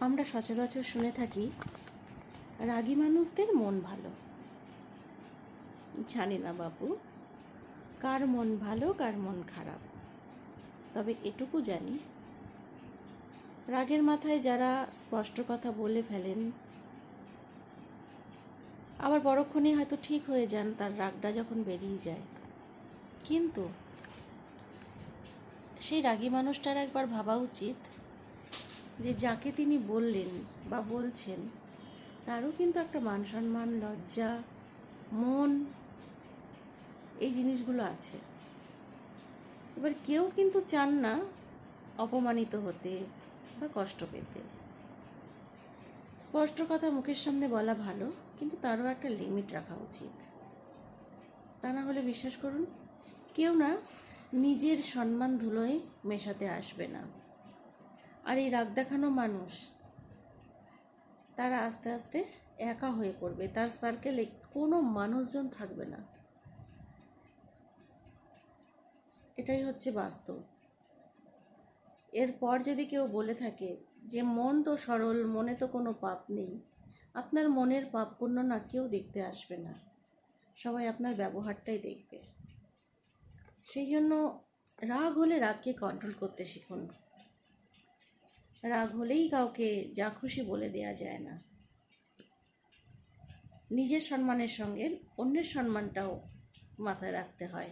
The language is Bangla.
আমরা সচরাচর শুনে থাকি, রাগী মানুষদের মন ভালো। জানি না বাপু, কার মন ভালো, কার মন খারাপ। তবে এটুকু জানি, রাগের মাথায় যারা স্পষ্ট কথা বলে ফেলেন, আবার পরক্ষণে হয়তো ঠিক হয়ে যান তার রাগটা যখন বেরিয়ে যায়। কিন্তু সেই রাগী মানুষটার একবার ভাবা উচিত যে যাকে তিনি বললেন বা বলছেন, তারও কিন্তু একটা মান সম্মান লজ্জা, মন, এই জিনিসগুলো আছে। এবার কেউ কিন্তু চান না অপমানিত হতে বা কষ্ট পেতে। স্পষ্ট কথা মুখের সামনে বলা ভালো, কিন্তু তারও একটা লিমিট রাখা উচিত। তা না হলে বিশ্বাস করুন, কেউ না নিজের সম্মান ধুলোয় মেশাতে আসবে না। আর এই রাগ দেখানো মানুষ, তারা আস্তে আস্তে একা হয়ে পড়বে। তার সার্কেলে কোনো মানুষজন থাকবে না। এটাই হচ্ছে বাস্তব। এরপর যদি কেউ বলে থাকে যে, মন তো সরল, মনে তো কোনো পাপ নেই। আপনার মনের পাপ পূর্ণ না, কেউ দেখতে আসবে না। সবাই আপনার ব্যবহারটাই দেখবে। সেই জন্য রাগ হলে রাগকে কন্ট্রোল করতে শিখুন। রাগ হলেই কাউকে যা খুশি বলে দেয়া যায় না। নিজের সম্মানের সঙ্গে অন্যের সম্মানটাও মাথায় রাখতে হয়।